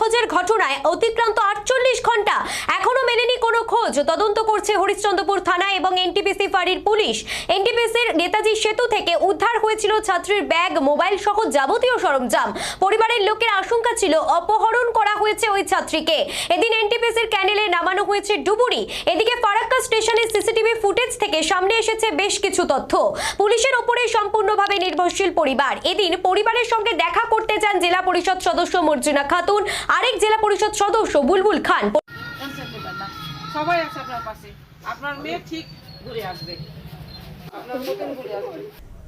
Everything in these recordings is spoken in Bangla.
নিখোঁজের ঘটনায় অতিক্রান্ত আটচল্লিশ ঘণ্টা এখনও মেলেনি কোনো খোঁজ। তদন্ত করছে হরিশ্চন্দ্রপুর থানা এবং এনটিপিসি ফাঁড়ির পুলিশ। এনটিপিসির নেতাজি সেতু থেকে উদ্ধার হয়েছিল ছাত্রীর ব্যাগ, মোবাইল সহ যাবতীয় সরঞ্জাম। পরিবারের লোকের আশঙ্কা ছিল অপহরণ করা হয়েছে ওই ছাত্রীকে। এদিন এনটিপিসির ক্যানেলে নামানো হয়েছে ডুবুরি। এদিকে স্টেশনের সিসিটিভি ফুটেজ থেকে সামনে এসেছে বেশ কিছু তথ্য। পুলিশের ওপরে সম্পূর্ণভাবে নির্ভরশীল পরিবার। এদিন পরিবারের সঙ্গে দেখা করতে যান জেলা পরিষদ সদস্য মর্জুনা খাতুন, আরেক জেলা পরিষদ সদস্য বুলবুল খান। সবাই আছে আপনার পাশে। আপনার মেয়ে ঠিক ঘুরে আসবে। আপনার ঘুরে আসবে।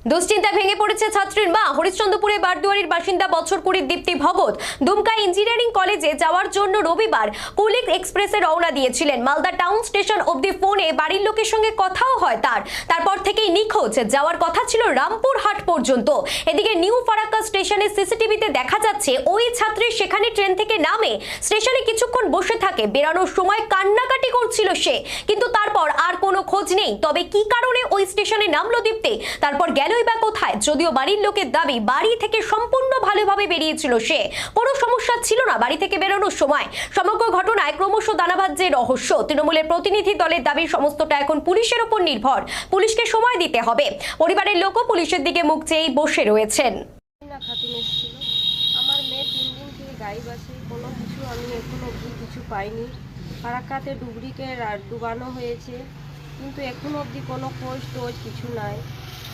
দুশ্চিন্তা ভেঙে পড়েছে ছাত্রীর মা। হরিশ্চন্দ্রপুরে বারদুয়ারির বাসিন্দা বছর কুড়ির দীপ্তি ভগত। দুমকা ইঞ্জিনিয়ারিং কলেজে যাওয়ার জন্য রবিবার কুলিক এক্সপ্রেসে রওনা দিয়েছিলেন। মালদা টাউন স্টেশন অবধি ফোনে বাড়ির লোকের সঙ্গে কথাও হয় তার। তারপর থেকেই নিখোঁজ। যাওয়ার কথা ছিল রামপুর হাট পর্যন্ত। এদিকে নিউ ফারাক্কা স্টেশনের সিসিটিভিতে দেখা যাচ্ছে, ওই ছাত্রী সেখানে ট্রেন থেকে নামে স্টেশনে কিছুক্ষণ বসে থাকে। বেরানোর সময় কান্নাকাটি করছিল সে। কিন্তু তারপর আর কোনো খোঁজ নেই। তবে কি কারণে ওই স্টেশনে নামলো দীপ্তি? তারপর গেলই বা কোথায়? যদিও বাড়ির লোকের দাবি, বাড়ি থেকে সম্পূর্ণ ভালোভাবে বেরিয়েছিল সে। কোনো সমস্যা ছিল না বাড়ি থেকে বেরোনোর সময়। সমগ্র ঘটনায় ক্রমশ দানাবাদ যে রহস্য। তৃণমূলের প্রতিনিধি দলের দাবি সমস্তটা এখন পুলিশের ওপর নির্ভর। পুলিশকে সময় দিতে হবে। পরিবারের লোকও পুলিশের দিকে মুখ চেয়েই বসে রয়েছেন। আমার মেয়ে আছে। কোনো কিছু আমি এখনও কিছু পাইনি। ফারাক্কাতে ডুবরিকে ডুবানো হয়েছে। কিন্তু এখনও অবধি কোনো খোঁজ টোজ কিছু নাই।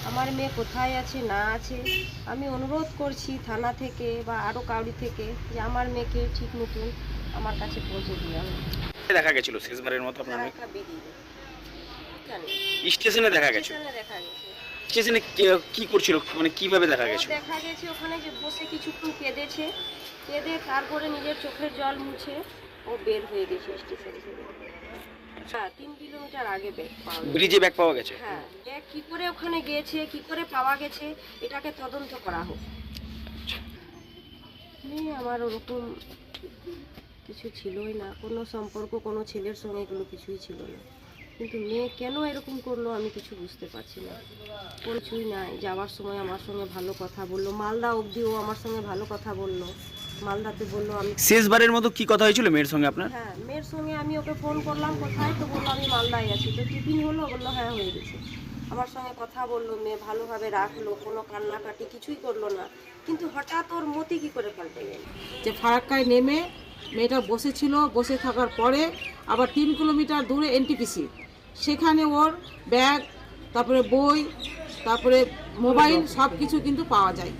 আমার মেয়ে কোথায় আছে না আছে? আমি অনুরোধ করছি থানা থেকে বা আরও কাউরি থেকে যে আমার মেয়েকে ঠিক মতন আমার কাছে পৌঁছে দিয়ে দেখা গেছিল? শেষবারের মতো আপনার স্টেশনে দেখা গেছিল? স্টেশনে দেখা গেছে। স্টেশনে কি- কি করছিল? মানে কীভাবে দেখা গেছে দেখা গেছে ওখানে যে বসে কিছুক্ষণ কেঁদেছে। কেঁদে তারপরে নিজের চোখের জল মুছে ও বের হয়ে গেছে স্টেশন থেকে। হ্যাঁ তিন কিলোমিটার আগে ব্যাগ পাওয়া গেছে। ব্রিজে ব্যাগ পাওয়া গেছে? হ্যাঁ ব্যাগ কী করে ওখানে গিয়েছে কী করে পাওয়া গেছে এটাকে তদন্ত করা হোক। নেই আমার ওরকম কিছু ছিলই না। কোনো সম্পর্ক কোনো ছেলের সঙ্গে এগুলো কিছুই ছিল না। কিন্তু মেয়ে কেন এরকম করল আমি কিছু বুঝতে পারছি না। কোনো কিছুই নাই। যাওয়ার সময় আমার সঙ্গে ভালো কথা বলল। মালদা অবধি ও আমার সঙ্গে ভালো কথা বলল। মালদাতে বলল আমি শেষবারের মতো কি কথা হয়েছিল মেয়ের সঙ্গে আপনার? হ্যাঁ মেয়ের সঙ্গে আমি ওকে ফোন করলাম, কোথায়? তো বলল, আমি মালদায় আছি। তো টিফিন হলো, বলল হ্যাঁ হয়ে গেছে। আমার সঙ্গে কথা বলল, মেয়ে ভালোভাবে রাখল, কোনো কান্নাকাটি কিছুই করল না। কিন্তু হঠাৎ ওর মতি কি করে পাল্টে গেল? যে ফারাক্কায় নেমে মেয়েটা বসেছিল, বসে থাকার পরে আবার তিন কিলোমিটার দূরে এনটিপিসি সেখানে ওর ব্যাগ, তারপরে বই, তারপরে মোবাইল সব কিছু কিন্তু পাওয়া যায়।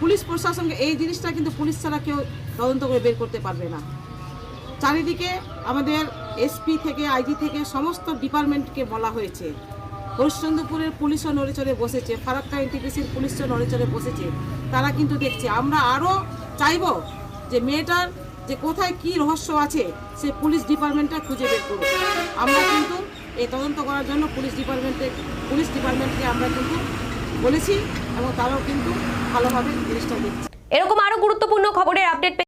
পুলিশ প্রশাসনকে এই জিনিসটা কিন্তু পুলিশ ছাড়া কেউ তদন্ত করে বের করতে পারবে না। চারিদিকে আমাদের এসপি থেকে আইজি থেকে সমস্ত ডিপার্টমেন্টকে বলা হয়েছে। হরিশ্চন্দ্রপুরের পুলিশও নড়ে চড়ে বসেছে, ফারাক্কা এনটিপিসির পুলিশও নড়ে চড়ে বসেছে। তারা কিন্তু দেখছে, আমরা আরও চাইব যে মেয়েটার যে কোথায় কি রহস্য আছে, সে পুলিশ ডিপার্টমেন্টটা খুঁজে বের করুক। আমরা কিন্তু এই তদন্ত করার জন্য পুলিশ ডিপার্টমেন্টে, পুলিশ ডিপার্টমেন্টকে আমরা কিন্তু বলেছি এবং তারাও কিন্তু ভালোভাবে জিনিসটা দেখছে। এরকম আরও গুরুত্বপূর্ণ খবরের আপডেট